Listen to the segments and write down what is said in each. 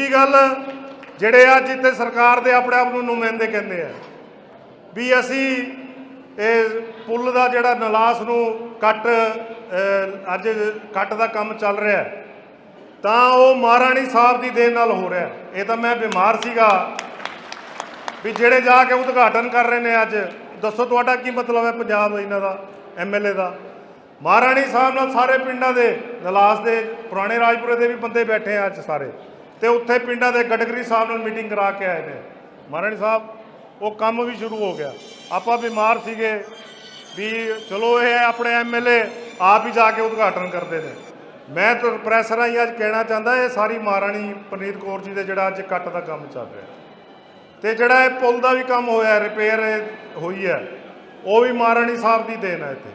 ਦੂਜੀ ਗੱਲ, ਜਿਹੜੇ ਅੱਜ ਇੱਥੇ ਸਰਕਾਰ ਦੇ ਆਪਣੇ ਆਪ ਨੂੰ ਨੁਮਾਇੰਦੇ ਕਹਿੰਦੇ ਆ, ਵੀ ਅਸੀਂ ਇਹ ਪੁੱਲ ਦਾ ਜਿਹੜਾ ਨਲਾਸ ਨੂੰ ਕੱਟ ਅੱਜ ਕੱਟ ਦਾ ਕੰਮ ਚੱਲ ਰਿਹਾ ਤਾਂ ਉਹ ਮਹਾਰਾਣੀ ਸਾਹਿਬ ਦੀ ਦੇਣ ਨਾਲ ਹੋ ਰਿਹਾ ਇਹ ਤਾਂ ਮੈਂ ਬਿਮਾਰ ਸੀਗਾ ਵੀ ਜਿਹੜੇ ਜਾ ਕੇ ਉਦਘਾਟਨ ਕਰ ਰਹੇ ਨੇ ਅੱਜ, ਦੱਸੋ ਤੁਹਾਡਾ ਕੀ ਮਤਲਬ ਹੈ ਪੰਜਾਬ ਇਹਨਾਂ ਦਾ ਐਮਐਲਏ ਦਾ? ਮਹਾਰਾਣੀ ਸਾਹਿਬ ਨਾਲ ਸਾਰੇ ਪਿੰਡਾਂ ਦੇ, ਨਲਾਸ ਦੇ, ਪੁਰਾਣੇ ਰਾਜਪੁਰੇ ਦੇ ਵੀ ਬੰਦੇ ਬੈਠੇ ਆ ਅੱਜ ਸਾਰੇ। ਤੇ ਉੱਥੇ ਪਿੰਡਾਂ ਦੇ ਗਡਕਰੀ ਸਾਹਿਬ ਨਾਲ ਮੀਟਿੰਗ ਕਰਾ ਕੇ ਆਏ ਨੇ। ਮਹਾਰਾਣੀ ਸਾਹਿਬ, ਉਹ ਕੰਮ ਵੀ ਸ਼ੁਰੂ ਹੋ ਗਿਆ। ਆਪਾਂ ਬਿਮਾਰ ਸੀਗੇ ਵੀ ਚਲੋ ਇਹ ਆਪਣੇ ਐਮਐਲਏ ਆਪ ਹੀ ਜਾ ਕੇ ਉਦਘਾਟਨ ਕਰਦੇ ਨੇ। ਮੈਂ ਤਾਂ ਪ੍ਰੈਸ ਰਾਹੀਂ ਅੱਜ ਕਹਿਣਾ ਚਾਹੁੰਦਾ, ਇਹ ਸਾਰੀ ਮਹਾਰਾਣੀ ਪਨੀਤ ਕੌਰ ਜੀ ਦੇ ਜਿਹੜਾ ਅੱਜ ਕੱਟ ਦਾ ਕੰਮ ਚੱਲ ਰਿਹਾ। ਤੇ ਜਿਹੜਾ ਇਹ ਪੁਲ ਦਾ ਵੀ ਕੰਮ ਹੋਇਆ, ਰਿਪੇਅਰ ਹੋਈ ਹੈ, ਉਹ ਵੀ ਮਹਾਰਾਣੀ ਸਾਹਿਬ ਦੀ ਦੇਣ ਹੈ ਇੱਥੇ।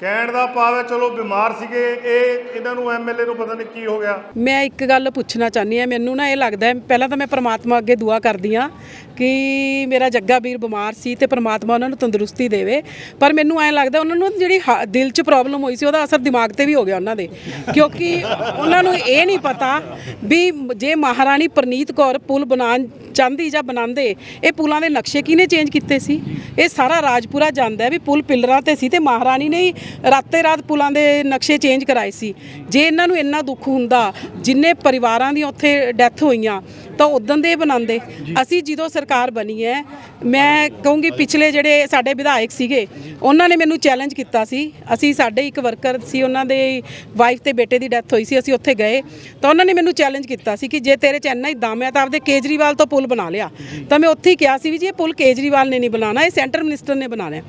ਕਹਿਣ ਦਾ ਭਾਵ ਹੈ, ਚਲੋ ਬਿਮਾਰ ਸੀਗੇ, ਇਹ ਇਹਨਾਂ ਨੂੰ ਐਮਐਲਏ ਨੂੰ ਪਤਾ ਨਹੀਂ ਕੀ ਹੋ ਗਿਆ। ਮੈਂ ਇੱਕ ਗੱਲ ਪੁੱਛਣਾ ਚਾਹੁੰਦੀ ਆ ਮੈਨੂੰ ਨਾ ਇਹ ਲੱਗਦਾ ਹੈ, ਪਹਿਲਾਂ ਤਾਂ ਮੈਂ ਪ੍ਰਮਾਤਮਾ ਅੱਗੇ ਦੁਆ ਕਰਦੀ ਆ ਕਿ ਮੇਰਾ ਜੱਗਾ ਵੀਰ ਬਿਮਾਰ ਸੀ ਤੇ ਪ੍ਰਮਾਤਮਾ ਉਹਨਾਂ ਨੂੰ ਤੰਦਰੁਸਤੀ ਦੇਵੇ। ਪਰ ਮੈਨੂੰ ਐਂ ਲੱਗਦਾ ਉਹਨਾਂ ਨੂੰ ਜਿਹੜੀ ਹਾ- ਦਿਲ 'ਚ ਪ੍ਰੋਬਲਮ ਹੋਈ ਸੀ, ਉਹਦਾ ਅਸਰ ਦਿਮਾਗ ਤੇ ਵੀ ਹੋ ਗਿਆ ਉਹਨਾਂ ਦੇ। ਕਿਉਂਕਿ ਉਹਨਾਂ ਨੂੰ ਇਹ ਨਹੀਂ ਪਤਾ ਵੀ ਜੇ ਮਹਾਰਾਣੀ ਪ੍ਰਨੀਤ ਕੌਰ ਪੁਲ ਬਣਾਉਣ ਚਾਂਦੀ ਜਾਂ ਬਣਾਉਂਦੇ, ਇਹ ਪੁਲਾਂ ਦੇ ਨਕਸ਼ੇ ਕਿਹਨੇ ਚੇਂਜ ਕੀਤੇ ਸੀ? ਇਹ ਸਾਰਾ ਰਾਜਪੁਰਾ ਜਾਂਦਾ ਵੀ ਪੁਲ ਪਿਲਰਾਂ ਤੇ ਸੀ ਤੇ ਮਹਾਰਾਣੀ ਨੇ ਹੀ ਰਾਤੇ ਰਾਤ ਪੁਲਾਂ ਦੇ ਨਕਸ਼ੇ ਚੇਂਜ ਕਰਾਏ ਸੀ। ਜੇ ਇਹਨਾਂ ਨੂੰ ਇੰਨਾ ਦੁੱਖ ਹੁੰਦਾ, ਜਿੰਨੇ ਪਰਿਵਾਰਾਂ ਦੀ ਉੱਥੇ ਡੈਥ ਹੋਈਆਂ ਤਾਂ ਉਦੋਂ ਦੇ ਬਣਾਉਂਦੇ। ਅਸੀਂ ਜਦੋਂ ਸਰਕਾਰ ਬਣੀ ਹੈ, ਮੈਂ ਕਹੂੰਗੀ ਪਿਛਲੇ ਜਿਹੜੇ ਸਾਡੇ ਵਿਧਾਇਕ ਸੀਗੇ, ਉਹਨਾਂ ਨੇ ਮੈਨੂੰ ਚੈਲੰਜ ਕੀਤਾ ਸੀ। ਅਸੀਂ ਸਾਡੇ ਇੱਕ ਵਰਕਰ ਸੀ, ਉਹਨਾਂ ਦੇ ਵਾਈਫ ਤੇ ਬੇਟੇ ਦੀ ਡੈਥ ਹੋਈ ਸੀ, ਅਸੀਂ ਉੱਥੇ ਗਏ। ਤਾਂ ਉਹਨਾਂ ਨੇ ਮੈਨੂੰ ਚੈਲੰਜ ਕੀਤਾ ਸੀ ਕਿ ਜੇ ਤੇਰੇ ਚ ਇੰਨਾ ਹੀ ਦਮ ਹੈ ਤਾਂ ਆਪਦੇ ਕੇਜਰੀਵਾਲ ਤੋਂ ਪੁਲ ਬਣਾ ਲਿਆ। ਤਾਂ ਮੈਂ ਉੱਥੇ ਹੀ ਕਿਹਾ ਸੀ ਵੀ ਜੀ ਇਹ ਪੁਲ ਕੇਜਰੀਵਾਲ ਨੇ ਨਹੀਂ ਬਣਾਉਣਾ, ਇਹ ਸੈਂਟਰ ਮਿਨਿਸਟਰ ਨੇ ਬਣਾਉਣਾ ਹੈ।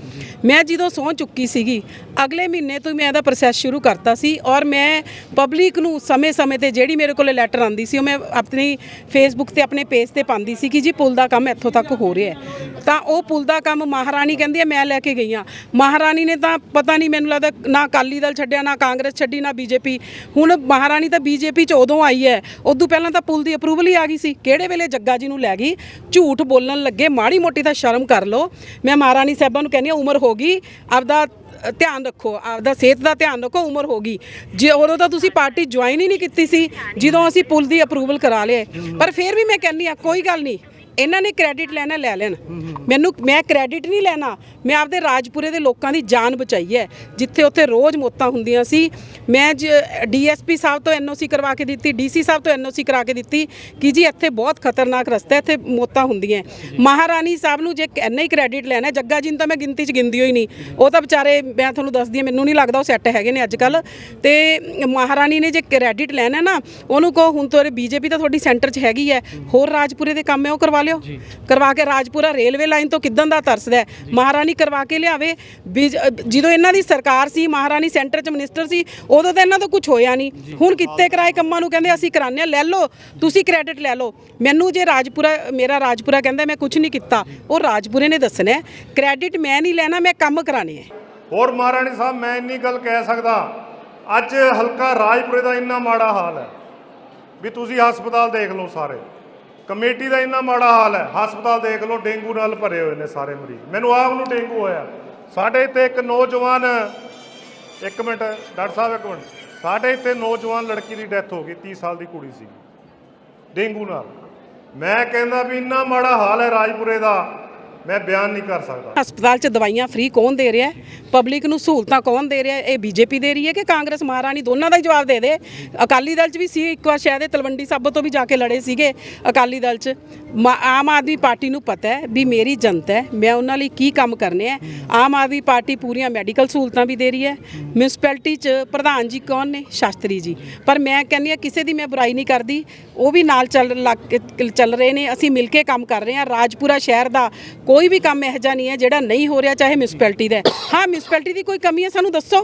ਮੈਂ ਜਦੋਂ ਸਹੁੰ ਚੁੱਕੀ ਸੀਗੀ, ਅਗਲੇ ਮਹੀਨੇ ਤੋਂ ਹੀ ਮੈਂ ਇਹਦਾ ਪ੍ਰੋਸੈਸ ਸ਼ੁਰੂ ਕਰਤਾ ਸੀ ਔਰ ਮੈਂ ਪਬਲਿਕ ਨੂੰ ਸਮੇਂ-ਸਮੇਂ ਤੇ ਜਿਹੜੀ ਮੇਰੇ ਕੋਲ ਲੈਟਰ ਆਂਦੀ ਸੀ, ਉਹ ਮੈਂ ਆਪਣੀ ਫੇਸਬੁੱਕ ਤੇ ਆਪਣੇ ਪੇਜ ਤੇ ਪਾਉਂਦੀ ਸੀ ਕਿ ਜੀ ਪੁਲ ਦਾ ਕੰਮ ਇੱਥੋਂ ਤੱਕ ਹੋ ਰਿਹਾ ਤਾਂ ਉਹ ਪੁਲ ਦਾ ਕੰਮ ਮਹਾਰਾਣੀ ਕਹਿੰਦੀ ਹੈ, ਮੈਂ ਲੈ ਕੇ ਗਈ ਹਾਂ। ਮਹਾਰਾਣੀ ਨੇ ਤਾਂ ਪਤਾ ਨਹੀਂ ਮੈਨੂੰ ਲੱਗਦਾ ਨਾ ਅਕਾਲੀ ਦਲ ਛੱਡਿਆ, ਨਾ ਕਾਂਗਰਸ ਛੱਡੀ, ਨਾ ਬੀਜੇਪੀ। ਹੁਣ ਮਹਾਰਾਣੀ ਤਾਂ ਬੀਜੇਪੀ ਚ ਉਦੋਂ ਆਈ ਹੈ। ਉਦੋਂ ਪਹਿਲਾਂ ਤਾਂ ਪੁਲ ਦੀ ਅਪਰੂਵਲ ਹੀ ਆ ਗਈ ਸੀ। ਕਿਹੜੇ ਵੇਲੇ ਜੱਗਾ ਜੀ ਨੂੰ ਲੈ ਗਈ? ਝੂਠ ਬੋਲਣ ਲੱਗੇ। ਮਾੜੀ ਮੋਟੀ ਤਾਂ ਸ਼ਰਮ ਕਰ ਲਓ। ਮੈਂ ਮਹਾਰਾਣੀ ਸਾਹਿਬਾਂ ਨੂੰ ਕਹਿੰਦੀ ਹਾਂ, ਉਮਰ ਹੋ ਗਈ। ਆਪਦਾ ਧਿਆਨ ਰੱਖੋ, ਆਪਦਾ ਸਿਹਤ ਦਾ ਧਿਆਨ ਰੱਖੋ, ਉਮਰ ਹੋ ਗਈ। ਜੇ ਉਦੋਂ ਤਾਂ ਤੁਸੀਂ ਪਾਰਟੀ ਜੁਆਇਨ ਹੀ ਨਹੀਂ ਕੀਤੀ ਸੀ, ਜਦੋਂ ਅਸੀਂ ਪੁਲ ਦੀ ਅਪਰੂਵਲ ਕਰਾ ਲਿਆ। ਪਰ ਫਿਰ ਵੀ ਮੈਂ ਕਹਿੰਦੀ ਆ ਕੋਈ ਗੱਲ ਨਹੀਂ। ਇਹਨਾਂ ਨੇ ਕ੍ਰੈਡਿਟ ਲੈਣਾ ਲੈ ਲੈਣ। ਮੈਨੂੰ ਮੈਂ ਕ੍ਰੈਡਿਟ ਨਹੀਂ ਲੈਣਾ। ਮੈਂ ਆਪਦੇ ਰਾਜਪੁਰੇ ਦੇ ਲੋਕਾਂ ਦੀ ਜਾਨ ਬਚਾਈ ਹੈ। ਜਿੱਥੇ ਉੱਥੇ ਰੋਜ਼ ਮੌਤਾਂ ਹੁੰਦੀਆਂ ਸੀ। ਮੈਂ ਡੀਐਸਪੀ ਸਾਹਿਬ ਤੋਂ ਐਨਓਸੀ ਕਰਵਾ ਕੇ ਦਿੱਤੀ ਡੀਸੀ ਸਾਹਿਬ ਤੋਂ ਐਨਓਸੀ ਕਰਾ ਕੇ ਦਿੱਤੀ ਕਿ ਜੀ ਇੱਥੇ ਬਹੁਤ ਖਤਰਨਾਕ ਰਸਤਾ ਇੱਥੇ ਮੌਤਾਂ ਹੁੰਦੀਆਂ ਮਹਾਰਾਣੀ ਸਾਹਿਬ ਨੂੰ ਜੇ ਇੰਨਾ ਹੀ ਕ੍ਰੈਡਿਟ ਲੈਣਾ ਜੱਗਾ ਜੀ ਨੂੰ ਤਾਂ ਮੈਂ ਗਿਣਤੀ 'ਚ ਗਿਣਦੀ ਹੋਈ ਨਹੀਂ। ਉਹ ਤਾਂ ਵਿਚਾਰੇ ਮੈਂ ਤੁਹਾਨੂੰ ਦੱਸਦੀ ਮੈਨੂੰ ਨਹੀਂ ਲੱਗਦਾ ਉਹ ਸੈੱਟ ਹੈਗੇ ਨੇ ਅੱਜ ਕੱਲ ਤੇ ਮਹਾਰਾਣੀ ਨੇ ਜੇ ਕ੍ਰੈਡਿਟ ਲੈਣਾ ਨਾ ਉਹਨੂੰ ਕਹੋ ਹੁਣ ਤੁਹਾਡੇ ਬੀਜੇਪੀ ਤਾਂ ਤੁਹਾਡੀ ਸੈਂਟਰ 'ਚ ਹੈਗੀ ਹੈ। ਹੋਰ ਰਾਜਪੁਰੇ ਦੇ ਕੰਮ ਹੈ ਉਹ ਕਰਵਾ ਲਿਓ। ਕਰਵਾ ਕੇ ਰਾਜਪੁਰਾ ਰੇਲਵੇ ਲਾਈਨ ਤੋਂ ਕਿੱਦਾਂ ਦਾ ਤਰਸਦਾ ਮਹਾਰਾਣੀ ਕਰਵਾ ਕੇ ਲਿਆਵੇ। ਜਦੋਂ ਇਹਨਾਂ ਦੀ ਸਰਕਾਰ ਸੀ ਮਹਾਰਾਣੀ ਸੈਂਟਰ 'ਚ ਮਿਨਿਸਟਰ ਸੀ ਉਦੋਂ ਤਾਂ ਇਹਨਾਂ ਤੋਂ ਕੁਝ ਹੋਇਆ ਨਹੀਂ। ਹੁਣ ਕਿੱਤੇ ਕਰਾਏ ਕੰਮਾਂ ਨੂੰ ਕਹਿੰਦੇ ਅਸੀਂ ਆ ਲੈ ਲਓ ਤੁਸੀਂ ਕ੍ਰੈਡਿਟ ਲੈ ਲਓ। ਮੈਨੂੰ ਜੇ ਰਾਜਪੁਰਾ ਮੇਰਾ ਰਾਜਪੁਰਾ ਕਹਿੰਦਾ ਮੈਂ ਕੁਝ ਨਹੀਂ ਕੀਤਾ ਉਹ ਰਾਜਪੁਰੇ ਨੇ ਦੱਸਣਾ ਹੈ ਕ੍ਰੈਡਿਟ ਮੈਂ ਨਹੀਂ ਲੈਣਾ ਮੈਂ ਕੰਮ ਕਰਾਣੇ ਹੈ। ਹੋਰ ਮਹਾਰਾਣੀ ਸਾਹਿਬ ਮੈਂ ਇੰਨੀ ਗੱਲ ਕਹਿ ਸਕਦਾ ਅੱਜ ਹਲਕਾ ਰਾਜਪੁਰੇ ਦਾ ਇੰਨਾ ਮਾੜਾ ਹਾਲ ਹੈ ਵੀ ਤੁਸੀਂ ਹਸਪਤਾਲ ਦੇਖ ਲਓ ਸਾਰੇ। ਕਮੇਟੀ ਦਾ ਇੰਨਾ ਮਾੜਾ ਹਾਲ ਹੈ, ਹਸਪਤਾਲ ਦੇਖ ਲਓ, ਡੇਂਗੂ ਨਾਲ ਭਰੇ ਹੋਏ ਨੇ ਸਾਰੇ ਮਰੀਜ਼। ਮੈਨੂੰ ਆਪ ਨੂੰ ਡੇਂਗੂ ਹੋਇਆ। ਸਾਡੇ ਇੱਥੇ ਇੱਕ ਨੌਜਵਾਨ, ਇੱਕ ਮਿੰਟ, ਡਾਕਟਰ ਸਾਹਿਬ, ਇੱਕ ਮਿੰਟ। ਸਾਡੇ ਇੱਥੇ ਨੌਜਵਾਨ ਲੜਕੀ ਦੀ ਡੈਥ ਹੋ ਗਈ 30 ਸਾਲ ਦੀ ਕੁੜੀ ਸੀ। ਡੇਂਗੂ ਨਾਲ। ਮੈਂ ਕਹਿੰਦਾ ਵੀ ਇੰਨਾ ਮਾੜਾ ਹਾਲ ਹੈ ਰਾਜਪੁਰੇ ਦਾ। ਮੈਂ ਬਿਆਨ ਨਹੀਂ ਕਰ ਸਕਦਾ। ਹਸਪਤਾਲ 'ਚ ਦਵਾਈਆਂ ਫ੍ਰੀ ਕੌਣ ਦੇ ਰਿਹਾ ਪਬਲਿਕ ਨੂੰ ਸਹੂਲਤਾਂ ਕੌਣ ਦੇ ਰਿਹਾ ਹੈ? ਇਹ ਬੀਜੇਪੀ ਦੇ ਰਹੀ ਹੈ ਕਿ ਕਾਂਗਰਸ ਮਹਾਰਾਣੀ ਦੋਨਾਂ ਦਾ ਹੀ ਜਵਾਬ ਦੇ ਦੇ? ਅਕਾਲੀ ਦਲ 'ਚ ਵੀ ਸੀ ਇੱਕ ਵਾਰ ਸ਼ਾਇਦ ਇਹ ਤਲਵੰਡੀ ਸਾਬੋ ਤੋਂ ਵੀ ਜਾ ਕੇ ਲੜੇ ਸੀਗੇ ਅਕਾਲੀ ਦਲ 'ਚ। ਮ ਆਮ ਆਦਮੀ ਪਾਰਟੀ ਨੂੰ ਪਤਾ ਹੈ ਵੀ ਮੇਰੀ ਜਨਤਾ ਹੈ, ਮੈਂ ਉਹਨਾਂ ਲਈ ਕੀ ਕੰਮ ਕਰਨੇ ਆ ਆਮ ਆਦਮੀ ਪਾਰਟੀ ਪੂਰੀਆਂ ਮੈਡੀਕਲ ਸਹੂਲਤਾਂ ਵੀ ਦੇ ਰਹੀ ਹੈ। ਮਿਊਨਿਸਪੈਲਿਟੀ 'ਚ ਪ੍ਰਧਾਨ ਜੀ ਕੌਣ ਨੇ? ਸ਼ਾਸਤਰੀ ਜੀ। ਪਰ ਮੈਂ ਕਹਿੰਦੀ ਆ ਕਿਸੇ ਦੀ ਮੈਂ ਬੁਰਾਈ ਨਹੀਂ ਕਰਦੀ। ਉਹ ਵੀ ਨਾਲ ਚੱਲ ਲੱਗ ਕੇ- ਚੱਲ ਰਹੇ ਨੇ, ਅਸੀਂ ਮਿਲ ਕੇ ਕੰਮ ਕਰ ਰਹੇ ਹਾਂ। ਰਾਜਪੁਰਾ ਸ਼ਹਿਰ ਦਾ ਕੋਈ ਕੋਈ ਵੀ ਕੰਮ ਇਹੋ ਜਿਹਾ ਨਹੀਂ ਹੈ ਜਿਹੜਾ ਨਹੀਂ ਹੋ ਰਿਹਾ ਚਾਹੇ ਮਿਊਨਿਸਪੈਲਿਟੀ ਦਾ ਹੈ। ਹਾਂ ਮਿਊਨਿਸਪੈਲਿਟੀ ਦੀ ਕੋਈ ਕਮੀ ਹੈ ਸਾਨੂੰ ਦੱਸੋ।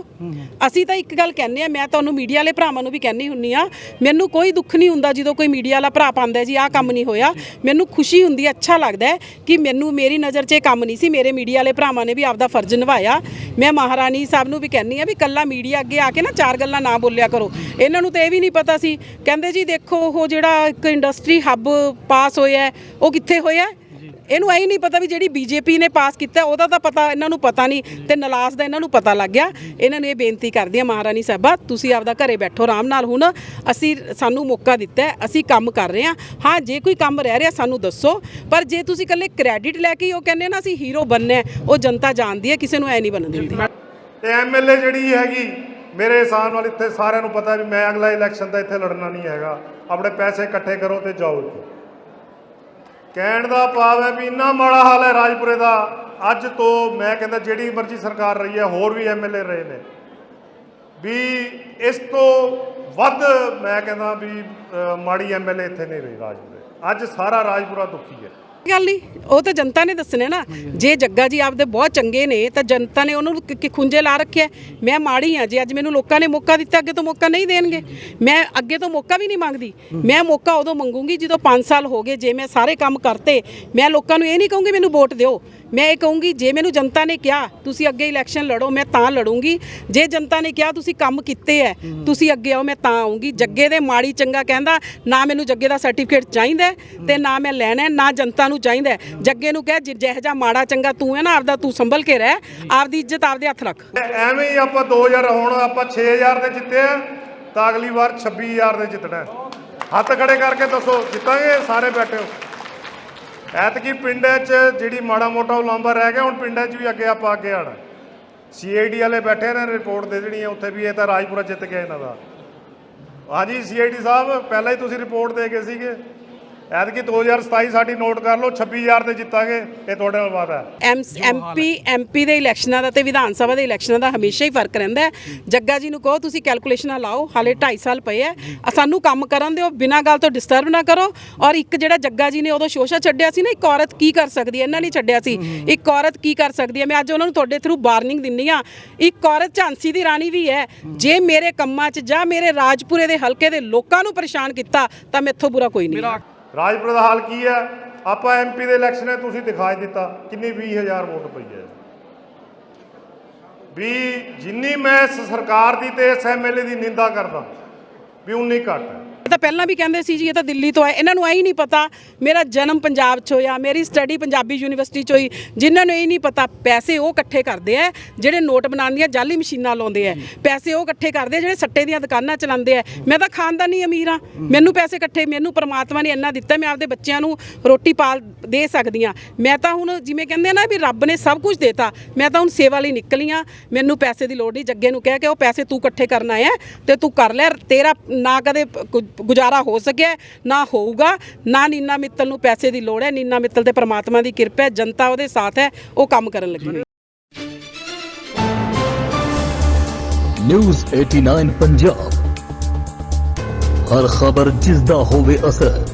ਅਸੀਂ ਤਾਂ ਇੱਕ ਗੱਲ ਕਹਿੰਦੇ ਆ ਮੈਂ ਤੁਹਾਨੂੰ ਮੀਡੀਆ ਵਾਲੇ ਭਰਾਵਾਂ ਨੂੰ ਵੀ ਕਹਿੰਦੀ ਹੁੰਨੀ ਆ ਮੈਨੂੰ ਕੋਈ ਦੁੱਖ ਨਹੀਂ ਹੁੰਦਾ ਜਦੋਂ ਕੋਈ ਮੀਡੀਆ ਵਾਲਾ ਭਰਾ ਪਾਉਂਦਾ ਜੀ ਆਹ ਕੰਮ ਨਹੀਂ ਹੋਇਆ। ਮੈਨੂੰ ਖੁਸ਼ੀ ਹੁੰਦੀ ਹੈ ਅੱਛਾ ਲੱਗਦਾ ਹੈ ਕਿ ਮੈਨੂੰ ਮੇਰੀ ਨਜ਼ਰ 'ਚ ਇਹ ਕੰਮ ਨਹੀਂ ਸੀ ਮੇਰੇ ਮੀਡੀਆ ਵਾਲੇ ਭਰਾਵਾਂ ਨੇ ਵੀ ਆਪਦਾ ਫਰਜ਼ ਨਿਭਾਇਆ। ਮੈਂ ਮਹਾਰਾਣੀ ਸਾਹਿਬ ਨੂੰ ਵੀ ਕਹਿੰਦੀ ਆ ਵੀ ਕੱਲਾ ਮੀਡੀਆ ਅੱਗੇ ਆ ਕੇ ਨਾ ਚਾਰ ਗੱਲਾਂ ਨਾ ਬੋਲਿਆ ਕਰੋ। ਇਹਨਾਂ ਨੂੰ ਤਾਂ ਇਹ ਵੀ ਨਹੀਂ ਪਤਾ ਸੀ। ਕਹਿੰਦੇ ਜੀ ਦੇਖੋ ਉਹ ਜਿਹੜਾ ਇੱਕ ਇੰਡਸਟਰੀ ਹੱਬ ਪਾਸ ਹੋਇਆ ਹੈ, ਉਹ ਕਿੱਥੇ ਹੋਇਆ ਹੈ? ਇਹਨੂੰ ਐਂ ਨਹੀਂ ਪਤਾ ਵੀ ਜਿਹੜੀ ਬੀਜੇਪੀ ਨੇ ਪਾਸ ਕੀਤਾ ਉਹਦਾ ਤਾਂ ਪਤਾ ਇਹਨਾਂ ਨੂੰ ਪਤਾ ਨਹੀਂ ਤੇ ਨਲਾਸ ਦਾ ਇਹਨਾਂ ਨੂੰ ਪਤਾ ਲੱਗ ਗਿਆ। ਇਹਨਾਂ ਨੂੰ ਇਹ ਬੇਨਤੀ ਕਰਦੀ ਆ ਮਹਾਰਾਣੀ ਸਾਹਿਬਾ ਤੁਸੀਂ ਆਪਦਾ ਘਰੇ ਬੈਠੋ ਆਰਾਮ ਨਾਲ ਹੁਣ ਅਸੀਂ ਸਾਨੂੰ ਮੌਕਾ ਦਿੱਤਾ ਅਸੀਂ ਕੰਮ ਕਰ ਰਹੇ ਹਾਂ। ਹਾਂ ਜੇ ਕੋਈ ਕੰਮ ਰਹਿ ਰਿਹਾ ਸਾਨੂੰ ਦੱਸੋ ਪਰ ਜੇ ਤੁਸੀਂ ਇਕੱਲੇ ਕ੍ਰੈਡਿਟ ਲੈ ਕੇ ਹੀ ਉਹ ਕਹਿੰਦੇ ਨਾ ਅਸੀਂ ਹੀਰੋ ਬਣਨਾ ਉਹ ਜਨਤਾ ਜਾਣਦੀ ਹੈ ਕਿਸੇ ਨੂੰ ਐ ਨਹੀਂ ਬਣਨ ਦਿੰਦੀ। ਤੇ ਐਮਐਲਏ ਜਿਹੜੀ ਹੈਗੀ ਮੇਰੇ ਹਿਸਾਬ ਨਾਲ ਇੱਥੇ ਸਾਰਿਆਂ ਨੂੰ ਪਤਾ ਵੀ ਮੈਂ ਅਗਲਾ ਇਲੈਕਸ਼ਨ ਦਾ ਇੱਥੇ ਲੜਨਾ ਨਹੀਂ ਹੈਗਾ। ਆਪਣੇ ਪੈਸੇ ਇਕੱਠੇ ਕਰੋ ਤੇ ਜਾਓ ਇੱਥੇ। ਕਹਿਣ ਦਾ ਭਾਵ ਹੈ ਵੀ ਇੰਨਾ ਮਾੜਾ ਹਾਲ ਹੈ ਰਾਜਪੁਰੇ ਦਾ। ਅੱਜ ਤੋਂ ਮੈਂ ਕਹਿੰਦਾ ਜਿਹੜੀ ਮਰਜ਼ੀ ਸਰਕਾਰ ਰਹੀ ਹੈ ਹੋਰ ਵੀ ਐਮਐਲਏ ਰਹੇ ਨੇ। ਵੀ ਇਸ ਤੋਂ ਵੱਧ ਮੈਂ ਕਹਿੰਦਾ ਵੀ ਅ, ਮਾੜੀ ਐਮਐਲਏ ਇੱਥੇ ਨਹੀਂ ਰਹੀ ਰਾਜਪੁਰੇ। ਅੱਜ ਸਾਰਾ ਰਾਜਪੁਰਾ ਦੁਖੀ ਹੈ। ਗੱਲ ਨਹੀਂ ਉਹ ਤਾਂ ਜਨਤਾ ਨੇ ਦੱਸਣਾ ਨਾ। ਜੇ ਜੱਗਾ ਜੀ ਆਪਦੇ ਬਹੁਤ ਚੰਗੇ ਨੇ ਤਾਂ ਜਨਤਾ ਨੇ ਉਹਨੂੰ ਕਿ- ਕਿ ਖੁੰਝੇ ਲਾ ਰੱਖਿਆ ਮੈਂ ਮਾੜੀ ਆ ਜੇ ਅੱਜ ਮੈਨੂੰ ਲੋਕਾਂ ਨੇ ਮੌਕਾ ਦਿੱਤਾ ਅੱਗੇ ਤੋਂ ਮੌਕਾ ਨਹੀਂ ਦੇਣਗੇ। ਮੈਂ ਅੱਗੇ ਤੋਂ ਮੌਕਾ ਵੀ ਨਹੀਂ ਮੰਗਦੀ। ਮੈਂ ਮੌਕਾ ਉਦੋਂ ਮੰਗੂੰਗੀ ਜਦੋਂ 5 ਸਾਲ ਹੋ ਗਏ ਜੇ ਮੈਂ ਸਾਰੇ ਕੰਮ ਕਰਤੇ ਮੈਂ ਲੋਕਾਂ ਨੂੰ ਇਹ ਨਹੀਂ ਕਹੂੰਗੀ ਮੈਨੂੰ ਵੋਟ ਦਿਓ। ਮੈਂ ਇਹ ਕਹੂੰਗੀ ਜੇ ਮੈਨੂੰ ਜਨਤਾ ਨੇ ਕਿਹਾ ਤੁਸੀਂ ਅੱਗੇ ਇਲੈਕਸ਼ਨ ਲੜੋ ਮੈਂ ਤਾਂ ਲੜੂੰਗੀ। ਜੇ ਜਨਤਾ ਨੇ ਕਿਹਾ ਤੁਸੀਂ ਕੰਮ ਕੀਤੇ ਐ ਤੁਸੀਂ ਅੱਗੇ ਆਓ ਮੈਂ ਤਾਂ ਆਉਂਗੀ ਜੱਗੇ ਦੇ ਮਾੜੀ ਚੰਗਾ ਕਹਿੰਦਾ ਨਾ ਮੈਨੂੰ ਜੱਗੇ ਦਾ ਸਰਟੀਫਿਕੇਟ ਚਾਹੀਦਾ ਹੈ ਤੇ ਨਾ ਮੈਂ ਲੈਣਾ ਹੈ, ਨਾ ਜਨਤਾ ਨੂੰ ਚਾਹੀਦਾ ਹੈ। ਜੱਗੇ ਨੂੰ ਕਹਿ ਜਿਹੋ ਜਿਹਾ ਮਾੜਾ, ਚੰਗਾ, ਤੂੰ ਹੈ ਨਾ, ਆਪਦਾ ਤੂੰ ਸੰਭਲ ਕੇ ਰਹਿ। ਆਪਦੀ ਇੱਜ਼ਤ, ਆਪਦੇ ਹੱਥ ਰੱਖ। ਤੇ ਐਵੇਂ ਹੀ ਆਪਾਂ 2000 ਹੁਣ ਆਪਾਂ 6000 ਦੇ ਜਿੱਤੇ ਆ, ਤਾਂ ਅਗਲੀ ਵਾਰ 26000 ਦੇ ਜਿੱਤਣਾ ਹੈ। ਹੱਥ ਖੜੇ ਕਰਕੇ ਦੱਸੋ, ਜਿੱਤਾਂਗੇ? ਸਾਰੇ ਬੈਠੇ ਹੋ। ਐਤਕੀ ਪਿੰਡਾਂ 'ਚ ਜਿਹੜੀ ਮਾੜਾ ਮੋਟਾ ਉਲਾਂਭਾ ਰਹਿ ਗਿਆ, ਹੁਣ ਪਿੰਡਾਂ 'ਚ ਵੀ ਅੱਗੇ ਆਪਾਂ ਅੱਗੇ ਆਣਾ ਸੀਆਈਡੀ ਵਾਲੇ ਬੈਠੇ ਨੇ ਰਿਪੋਰਟ ਦੇ ਦੇਣੀ ਹੈ, ਉੱਥੇ ਵੀ ਇਹ ਤਾਂ ਰਾਜਪੁਰਾ ਜਿੱਤ ਗਿਆ ਇਹਨਾਂ ਦਾ। ਹਾਂਜੀ ਸੀਆਈਡੀ ਸਾਹਿਬ, ਪਹਿਲਾਂ ਹੀ ਤੁਸੀਂ ਰਿਪੋਰਟ ਦੇ ਗਏ ਸੀਗੇ। ਐਤਕੀ 2027 ਸਾਡੀ ਨੋਟ ਕਰ ਲਓ 26000 ਦੇ ਜਿੱਤਾਂਗੇ ਇਹ ਤੁਹਾਡੇ ਨਾਲ ਵਾਅਦਾ ਹੈ। ਐਮਪੀ ਐਮਪੀ ਦੇ ਇਲੈਕਸ਼ਨਾਂ ਦਾ ਤੇ ਵਿਧਾਨ ਸਭਾ ਦੇ ਇਲੈਕਸ਼ਨਾਂ ਦਾ ਹਮੇਸ਼ਾ ਹੀ ਫ਼ਰਕ ਰਹਿੰਦਾ ਹੈ। ਜੱਗਾ ਜੀ ਨੂੰ ਕਹੋ ਤੁਸੀਂ ਕੈਲਕੂਲੇਸ਼ਨਾਂ ਲਾਓ ਹਾਲੇ 2.5 ਸਾਲ ਪਏ ਐ ਆ ਸਾਨੂੰ ਕੰਮ ਕਰਨ ਦਿਓ ਬਿਨਾਂ ਗੱਲ ਤੋਂ ਡਿਸਟਰਬ ਨਾ ਕਰੋ। ਔਰ ਇੱਕ ਜਿਹੜਾ ਜੱਗਾ ਜੀ ਨੇ ਉਦੋਂ ਸ਼ੋਸ਼ਾ ਛੱਡਿਆ ਸੀ ਨਾ ਇੱਕ ਔਰਤ ਕੀ ਕਰ ਸਕਦੀ ਹੈ? ਇਹਨਾਂ ਨੇ ਛੱਡਿਆ ਸੀ। ਇੱਕ ਔਰਤ ਕੀ ਕਰ ਸਕਦੀ ਹੈ? ਮੈਂ ਅੱਜ ਉਹਨਾਂ ਨੂੰ ਤੁਹਾਡੇ ਥਰੂ ਵਾਰਨਿੰਗ ਦਿੰਨੀ ਆ ਇੱਕ ਔਰਤ ਝਾਂਸੀ ਦੀ ਰਾਣੀ ਵੀ ਹੈ। ਜੇ ਮੇਰੇ ਕੰਮਾਂ 'ਚ ਜਾਂ ਮੇਰੇ ਰਾਜਪੁਰੇ ਦੇ ਹਲਕੇ ਦੇ ਲੋਕਾਂ ਨੂੰ ਪਰੇਸ਼ਾਨ ਕੀਤਾ ਤਾਂ ਮੈਥੋਂ ਬੁਰਾ ਕੋਈ ਨਹੀਂ। ਰਾਜਪੁਰ ਦਾ ਹਾਲ ਕੀ ਹੈ? ਆਪਾਂ ਐਮਪੀ ਦੇ ਇਲੈਕਸ਼ਨ ਹੈ, ਤੁਸੀਂ ਦਿਖਾਈ ਦਿੱਤਾ। ਕਿੰਨੀ 20000 ਵੋਟ ਪਈ ਹੈ। ਵੀ ਜਿੰਨੀ ਮੈਂ ਇਸ ਸਰਕਾਰ ਦੀ ਤੇ ਇਸ ਐਮਐਲਏ ਦੀ ਨਿੰਦਾ ਕਰਦਾ, ਵੀ ਉਨੀ ਘੱਟ ਹੈ। ਇਹ ਤਾਂ ਪਹਿਲਾਂ ਵੀ ਕਹਿੰਦੇ ਸੀ ਜੀ, ਇਹ ਤਾਂ ਦਿੱਲੀ ਤੋਂ ਆਏ। ਇਹਨਾਂ ਨੂੰ ਐ ਹੀ ਨਹੀਂ ਪਤਾ ਮੇਰਾ ਜਨਮ ਪੰਜਾਬ 'ਚ ਹੋਇਆ, ਮੇਰੀ ਸਟੱਡੀ ਪੰਜਾਬੀ ਯੂਨੀਵਰਸਿਟੀ 'ਚ ਹੋਈ। ਜਿਨ੍ਹਾਂ ਨੂੰ ਇਹ ਨਹੀਂ ਪਤਾ, ਪੈਸੇ ਉਹ ਇਕੱਠੇ ਕਰਦੇ ਆ, ਜਿਹੜੇ ਨੋਟ ਬਣਾਉਣ ਦੀਆਂ ਜਾਲੀ ਮਸ਼ੀਨਾਂ ਲਾਉਂਦੇ ਆ। ਪੈਸੇ ਉਹ ਇਕੱਠੇ ਕਰਦੇ ਆ, ਜਿਹੜੇ ਸੱਟੇ ਦੀਆਂ ਦੁਕਾਨਾਂ ਚਲਾਉਂਦੇ ਆ। ਮੈਂ ਤਾਂ ਖਾਨਦਾਨੀ ਅਮੀਰ ਆ ਮੈਨੂੰ ਪੈਸੇ ਇਕੱਠੇ, ਮੈਨੂੰ ਪ੍ਰਮਾਤਮਾ ਨੇ ਇੰਨਾ ਦਿੱਤਾ, ਮੈਂ ਆਪਦੇ ਬੱਚਿਆਂ ਨੂੰ ਰੋਟੀ ਪਾਲ ਦੇ ਸਕਦੀ ਆ ਮੈਂ ਤਾਂ ਹੁਣ ਜਿਵੇਂ ਕਹਿੰਦੇ ਆ ਨਾ ਵੀ ਰੱਬ ਨੇ ਸਭ ਕੁਝ ਦੇਤਾ, ਮੈਂ ਤਾਂ ਹੁਣ ਸੇਵਾ ਲਈ ਨਿਕਲੀ ਆ ਮੈਨੂੰ ਪੈਸੇ ਦੀ ਲੋੜ ਨਹੀਂ, ਜੱਗੇ ਨੂੰ ਕਹਿ ਕੇ ਉਹ ਪੈਸੇ ਤੂੰ ਇਕੱਠੇ ਕਰਨਾ ਹੈ ਤੇ ਤੂੰ ਕਰ ਲੈ, ਤੇਰਾ ਨਾ ਕਦੇ ਗੁ- ਗੁਜ਼ਾਰਾ ਹੋ ਸਕਿਆ, ਨਾ ਹੋਊਗਾ, ਨਾ ਨੀਨਾ ਮਿੱਤਲ ਨੂੰ ਪੈਸੇ ਦੀ ਲੋੜ ਹੈ, ਨੀਨਾ ਮਿੱਤਲ ਤੇ ਪ੍ਰਮਾਤਮਾ ਦੀ ਕਿਰਪਾ ਹੈ, ਜਨਤਾ ਉਹਦੇ ਸਾਥ ਹੈ, ਉਹ ਕੰਮ ਕਰਨ ਲੱਗੀ ਹੈ। ਨਿਊਜ਼ 89 ਪੰਜਾਬ ਹਰ ਖਬਰ ਜਿਸ ਦਾ ਹੋਵੇ ਅਸਰ